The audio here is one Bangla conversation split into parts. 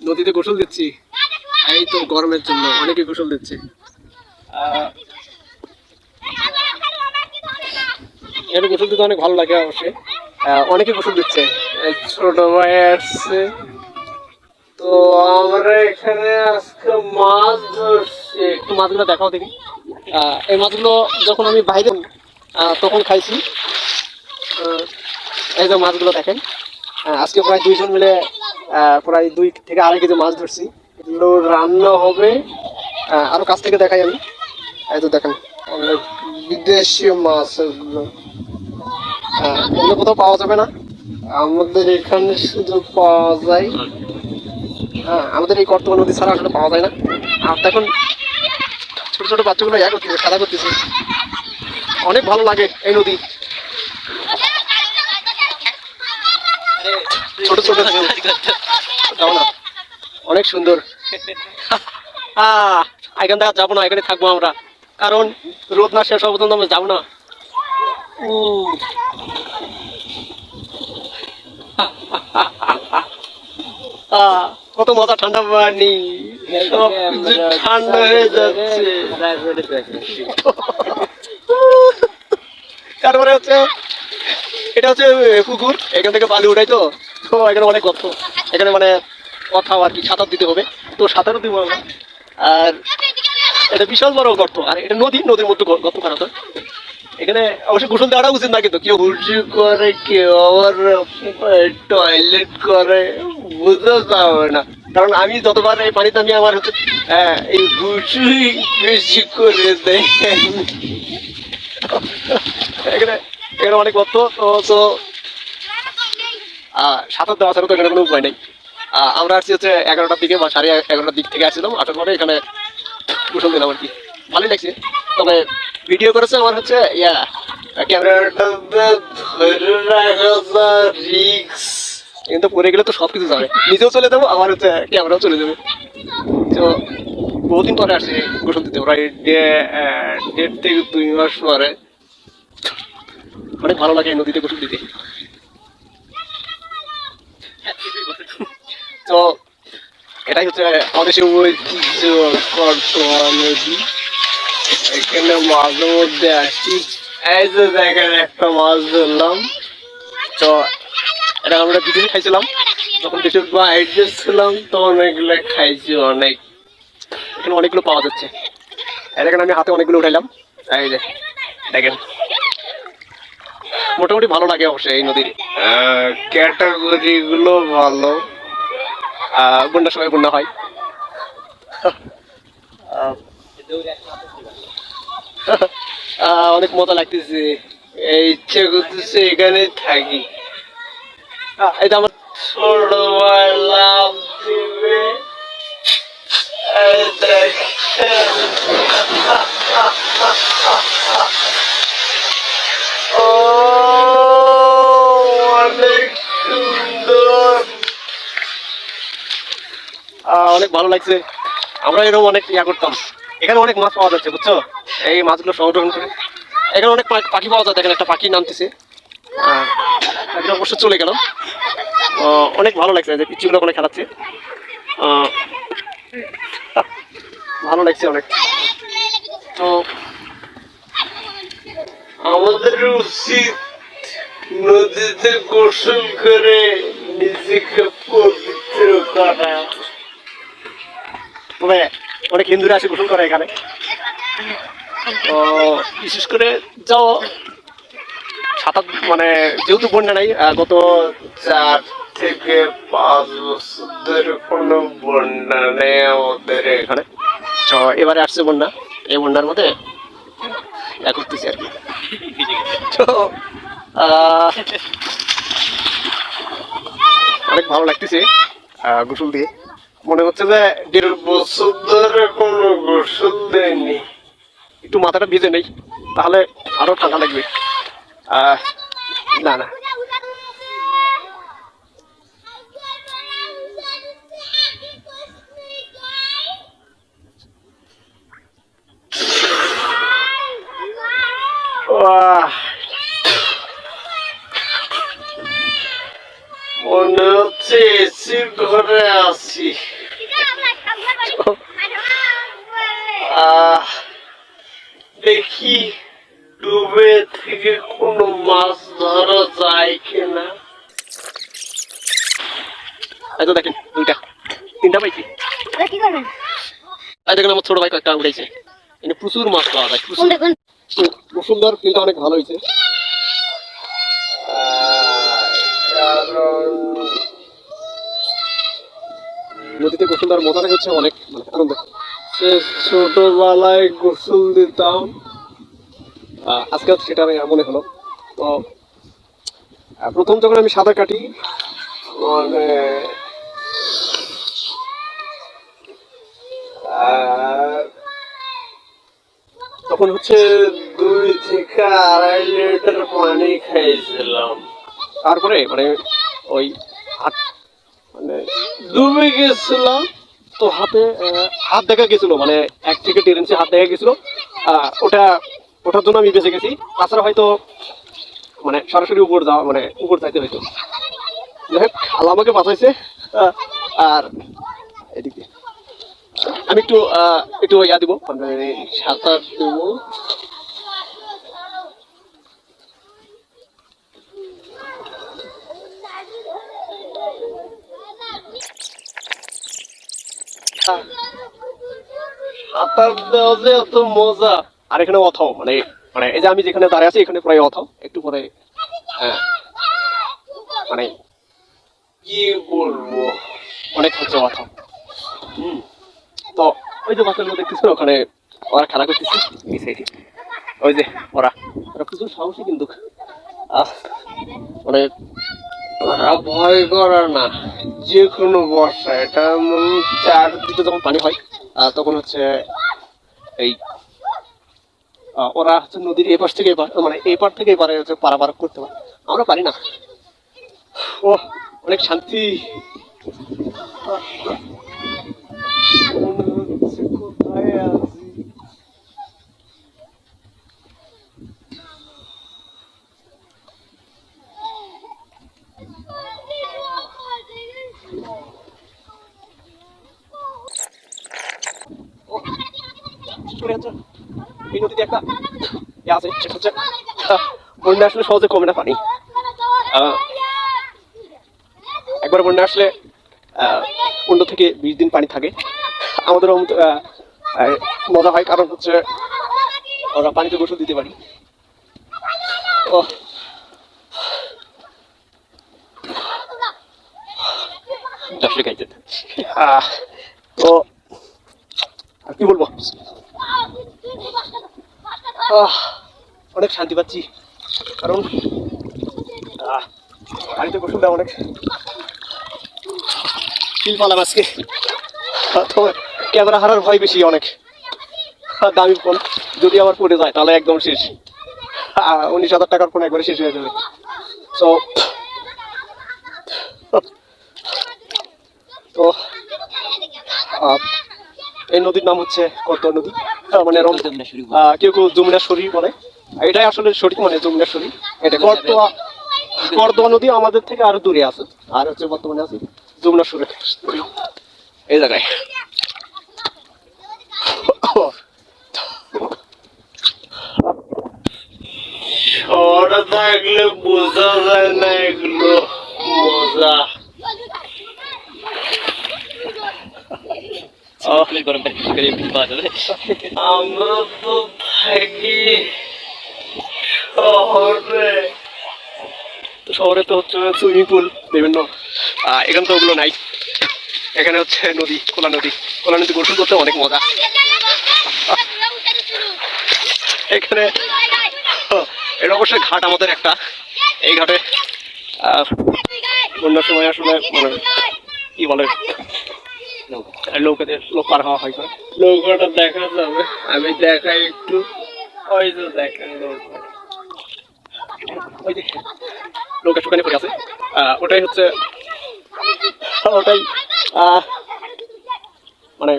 নদীতে গোসল দিচ্ছি। এই তো গরমের জন্য অনেকে গোসল দিচ্ছে। এখানে গোসল দিতে অনেক ভালো লাগে অবশ্যই। অনেকে গোসল দিচ্ছে। ছোট ভাই আসছে। তো আমরা এখানে আজকে মাছ ধরছি। একটু মাছগুলো দেখাও দেখি। এই মাছগুলো যখন আমি বাইরে তখন খাইছি। এই যে মাছগুলো দেখেন। আজকে প্রায় দুইজন মিলে প্রায় দুই থেকে আড়াই কেজি মাছ ধরছি। এগুলো রান্না হবে আহ, আরও কাছ থেকে দেখাই আমি। এই তো দেখেন অনেক বিদেশি মাছ এগুলো। এগুলো কোথাও পাওয়া যাবে না। আমাদের এখানে শুধু পাওয়া যায় হ্যাঁ আমাদের এই কর্তব্য নদী ছাড়া আসলে পাওয়া যায় না। আর দেখুন ছোট ছোট বাচ্চাগুলো ইয়া করতেছে খেলা করতেছে। অনেক ভালো লাগে এই নদী। ছোট ছোট অনেক সুন্দর। এখান থেকে যাব না এখানে থাকব আমরা। কারণ রোদ না শেষ হওয়া পর্যন্ত আমরা যাব না। কত মজা ঠান্ডা পানি। ঠান্ডা হয়ে যাচ্ছে। তারপরে হচ্ছে এটা হচ্ছে পুকুর এখান থেকে বালি উঠাই তো। তো এখানে অনেক গর্ত। এখানে মানে কথা আর কি সাঁতার দিতে হবে। তো সাঁতারও দিব আমরা। আর এটা বিশাল বড় গর্ত। আর এটা নদী নদীর মধ্যে গর্ত করা তো এখানে অবশ্যই গোসল দেওয়াটা উচিত না কিন্তু। কেউ উল্টি করে কেউ আবার টয়লেট করে বুঝতে পারবে না। কারণ আমি যতবার এই পানিতে আমি আমার হচ্ছে হ্যাঁ, এই হুসুই বেশি করে দেয় এখানে এখানে অনেক গর্ত তো সাঁতার দেওয়া ছাড়া তো এখানে কোনো উপায় নেই। আমরা আসছি হচ্ছে এগারোটার দিকে বা সাড়ে এগারোটার দিক থেকে আসছিলাম, আসার পরে এখানে গোসল দিলাম আর কি। ভালোই লাগছে। তবে ভিডিও করেছে আমার হচ্ছে, ইয়া রিক্স কিন্তু পরে গেলে তো সব কিছু যাবে নিজেও চলে যাব আমার হচ্ছে ক্যামেরাও চলে যাবে। তো বহুদিন পরে আসছি গোসল দিতে, প্রায় দেড় থেকে দুই মাস পরে। অনেক ভালো লাগে নদীতে গোসল দিতে। তো এটাই হচ্ছে আমাদের সেই ঐতিহ্য কর্তোয়া নদী এখানে মাঝে মধ্যে আসি এই যে দেখেন একটা মাছ ধরলাম তো এটা আমরা দুদিন খাইছিলাম। যখন দেশের বাইরে ছিলাম, তখন এগুলো খাইছি অনেক। এখানে অনেকগুলো পাওয়া যাচ্ছে। এখানে আমি হাতে অনেকগুলো উঠাইলাম। এই দেখেন। মোটামুটি ভালো লাগে অবশ্যই এই নদীর। ক্যাটাগরি গুলো ভালো। বন্যার সময় বন্যা হয়। অনেক মজা লাগতেছে। এই ইচ্ছে করতেছে এখানে থাকি। এটা আমার ছোট লাভ দিবে লাগছে। আমরা এরকম অনেক ইয়া করতাম। এখানে অনেক মাছ পাওয়া যাচ্ছে বুঝছ? এই মাছগুলো সংরক্ষণ করে। এখানে অনেক পাখি পাওয়া যায় দেখেন একটা পাখি নামতেছে। একদম অবশ্য চলে আহ, অনেক ভালো লাগছে যে পিচ্ছিগুলো ওখানে খেলাচ্ছে। ভালো লাগছে অনেক। তো আমাদের উচিত নদীতে গোসল করে নিজেকে পবিত্র করা। তবে অনেক হিন্দুরা আসে গোসল করে এখানে। তো বিশেষ করে যাও সাঁতার মানে যেহেতু বন্যা নাই গত চার থেকে পাঁচ বছর কোনো বন্যা নেই আমাদের এখানে। তো এবারে আসছে বন্যা, এই বন্যার মধ্যে করতেছি আর কি। তো অনেক ভালো লাগতেছে গোসল দিয়ে। মনে হচ্ছে যে দেড় বছর ধরে কোনো গোসল দেয়নি। একটু মাথাটা ভিজে নেই, তাহলে আরও ঠান্ডা লাগবে। না না। মনে হচ্ছে এসির ঘরে আছি। দেখি ডুবে থেকে কোনো মাছ ধরা যায় কিনা। এই দেখেন দুইটা। তিনটা পাইছি। কি করবেন এই দেখেন আমার ছোট ভাই কয়েকটা উঠেছে এখানে প্রচুর মাছ পাওয়া যায় প্রচুর। কোন দেখুন? অনেক ভালো হয়েছে। নদীতে গোসল দেওয়ার মজাটাই হচ্ছে অনেক মানে আনন্দ। সে ছোটবেলায় গোসল দিতাম। আজকাল সেটা মনে হলো। তো প্রথম যখন আমি সাঁতার কাটি মানে তখন হচ্ছে দুই থেকে আড়াই লিটার পানি খাইছিলাম। তারপরে মানে ওই হাত মানে ডুবে গেছিলাম। তো হাতে হাত দেখা গেছিল মানে এক থেকে ইঞ্চি হাত দেখা গেছিল। ওটা, ওটার জন্য আমি বেঁচে গেছি। তাছাড়া হয়তো মানে সরাসরি উপর যাওয়া মানে উপর যাইতে হয়তো যাই হোক আমাকে বাঁচাইছে। আর এদিকে। আমি একটু একটু ইয়া দিব। মানে সাঁতার দেবো। সাঁতার যে এত মজা। আর এখানে অথাও মানে মানে এই যে আমি যেখানে দাঁড়িয়ে আছি, এখানে প্রায় অথাও, একটু পরে হ্যাঁ। মানে কি বলব? অনেক হচ্ছে অথাও। হুম। তো, ওই যে বাচ্চাগুলো দেখতেছো ওখানে ওরা খেলা করতেছে সাইডে ওই যে, ওরা। ওরা প্রচুর সাহসী কিন্তু। মানে ওরা ভয় করে না। যে কোনো বর্ষা এটা এমন চারদিকে যখন পানি হয় তখন হচ্ছে এই ওরা হচ্ছে নদীর এপাশ পাশ থেকে এপার মানে এই পার থেকে এপারে হচ্ছে পারাপার করতে পারে। আমরা পারি না। ও অনেক শান্তি। নদীতে একটা হচ্ছে বন্যা আসলে সহজে কমে না পানি। একবার বন্যা আসলে পনেরো থেকে বিশ দিন পানি থাকে। আমাদের মজা হয়, কারণ হচ্ছে ওরা পানিতে গোসল দিতে পারি। ও তো কি বলব? অনেক শান্তি পাচ্ছি। কারণ বাড়িতে গোসল দেওয়া অনেক ফিল পালাম আজকে তো ক্যামেরা হারার ভয় বেশি অনেক। দামি ফোন যদি আমার পড়ে যায়, তাহলে একদম শেষ। উনিশ হাজার টাকার ফোন একবারে শেষ হয়ে যাবে। তো তো এই নদীর নাম হচ্ছে কর্তোয়া নদী। আহ, মানে আহ, কেউ কেউ যমুনা শরী বলে। এটাই আসলে সঠিক মানে যমুনা শরী এটা কর্তোয়া কর্দোয়া নদী আমাদের থেকে আরও দূরে আছে। আর হচ্ছে বর্তমানে আছে যমুনা শরী এই জায়গায়। থাকলে বোঝা যায় না এগুলো মজা। আমরা তো থাকি শহরে তো হচ্ছে সুইমিং পুল, বিভিন্ন এখানে তো ওগুলো নাই। এখানে হচ্ছে নদী, খোলা নদী। খোলা নদী গোসল করতে অনেক মজা। এখানে এটা অবশ্যই ঘাট আমাদের একটা। এই ঘাটে বন্যার সময় আসলে মানে কি বলে? নৌকাতে হওয়া হয় নৌকাটা দেখা যাবে আমি দেখাই একটু ওটাই হচ্ছে ওটাই মানে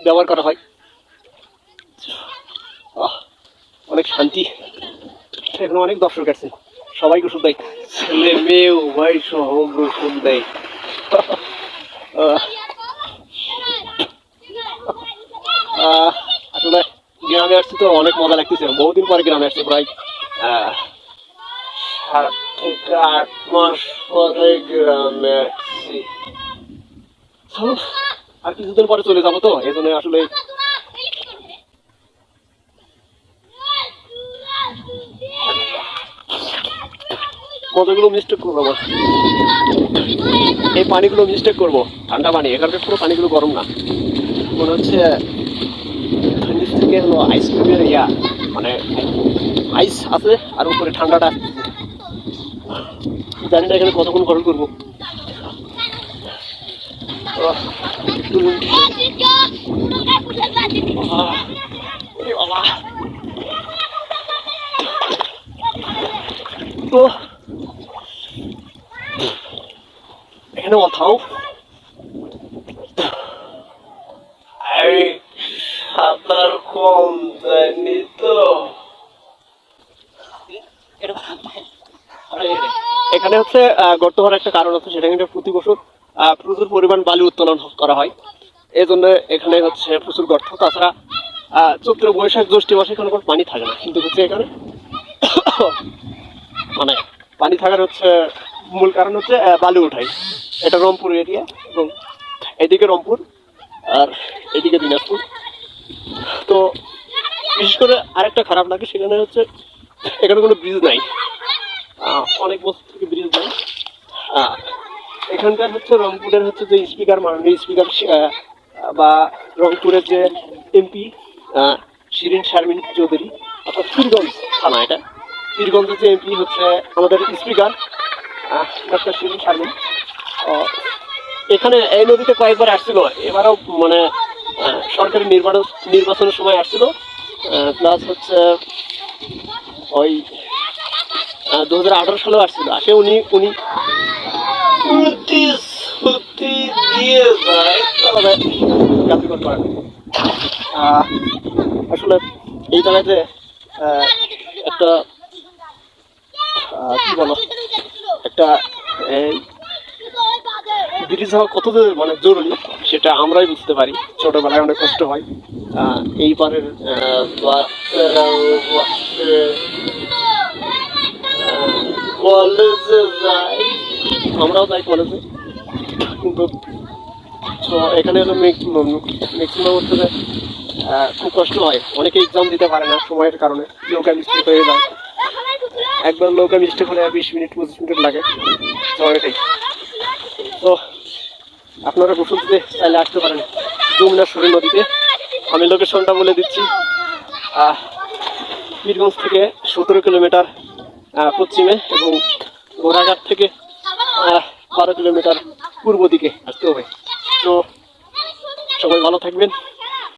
ব্যবহার করা হয় অনেক শান্তি এখন অনেক দর্শক আছে। সবাইকে গোসল দেয় ছেলে মেয়ে উভয় সহ গোসল দেয় আসলে গ্রামে আসছি তো অনেক মজা লাগতেছে। বহুদিন পরে গ্রামে আসছি, প্রায় মাস পরে আর কিছুদিন পরে চলে যাব তো, এই জন্য আসলে মজাগুলো মিস্টেক করব আমার এই পানিগুলো মিস্টেক করব। ঠান্ডা পানি এখানকার পুরো পানিগুলো গরম না। মনে হচ্ছে নিচ থেকে হলো আইসক্রিমের ইয়া মানে আইস আছে আর উপরে ঠান্ডাটা। জানি না এখানে কতক্ষণ গরম করব। একটু আহ, ওরে বাবা। তো এখানে কোথাও আমি সাঁতার কম জানি তো এখানে হচ্ছে গর্ত হওয়ার একটা কারণ সেটা কিন্তু প্রতি বছর প্রচুর পরিমাণ বালি উত্তোলন করা হয়। এই জন্য এখানে হচ্ছে প্রচুর গর্ত। তাছাড়া আহ, চৈত্র বৈশাখ জ্যৈষ্ঠী মাসে কোনো কোনো পানি থাকে না। কিন্তু হচ্ছে এখানে মানে পানি থাকার হচ্ছে মূল কারণ হচ্ছে বালি উঠাই এটা রংপুর এরিয়া এবং এদিকে রংপুর আর এদিকে দিনাজপুর। তো বিশেষ করে আরেকটা খারাপ লাগে সেখানে হচ্ছে এখানে কোনো ব্রিজ নাই। অনেক বছর থেকে ব্রিজ নাই। এখানকার হচ্ছে রংপুরের হচ্ছে যে স্পিকার মাননীয় স্পিকার বা রংপুরের যে এমপি শিরিন শারমিন চৌধুরী, অর্থাৎ পীরগঞ্জ থানা এটা। পীরগঞ্জের যে এমপি হচ্ছে আমাদের স্পিকার ডক্টর শিরিন শারমিন। এখানে এই নদীতে কয়েকবার আসছিল। এবারও মানে সরকারি নির্বাচন, নির্বাচনের সময় আসছিল। প্লাস হচ্ছে ওই দু হাজার আঠারো সালেও আসছিল। আসে উনি উনি দিয়ে আসলে এই জায়গাতে একটা কি বলো? একটা ব্রিজ হওয়া কত মানে জরুরি, সেটা আমরাই বুঝতে পারি। ছোটবেলায় অনেক কষ্ট হয়। এইবারের কলেজে যায় আমরাও যাই কলেজে। কিন্তু এখানে হলো ম্যাক্সিমাম হচ্ছে যে খুব কষ্ট হয়। অনেকে এক্সাম দিতে পারে না সময়ের কারণে। লোকা মিস্টেক হয়ে যায়। একবার লোকা মিস্টেক হলে বিশ মিনিট, পঁচিশ মিনিট লাগে। এটাই। তো আপনারা গোসল দিতে চাইলে আসতে পারেন। যমুনা সুরি নদীতে। আমি লোকেশনটা বলে দিচ্ছি। আহ, পীরগঞ্জ থেকে সতেরো কিলোমিটার পশ্চিমে এবং ঘোড়াঘাট থেকে বারো কিলোমিটার পূর্ব দিকে। আসতে হবে তো সবাই ভালো থাকবেন।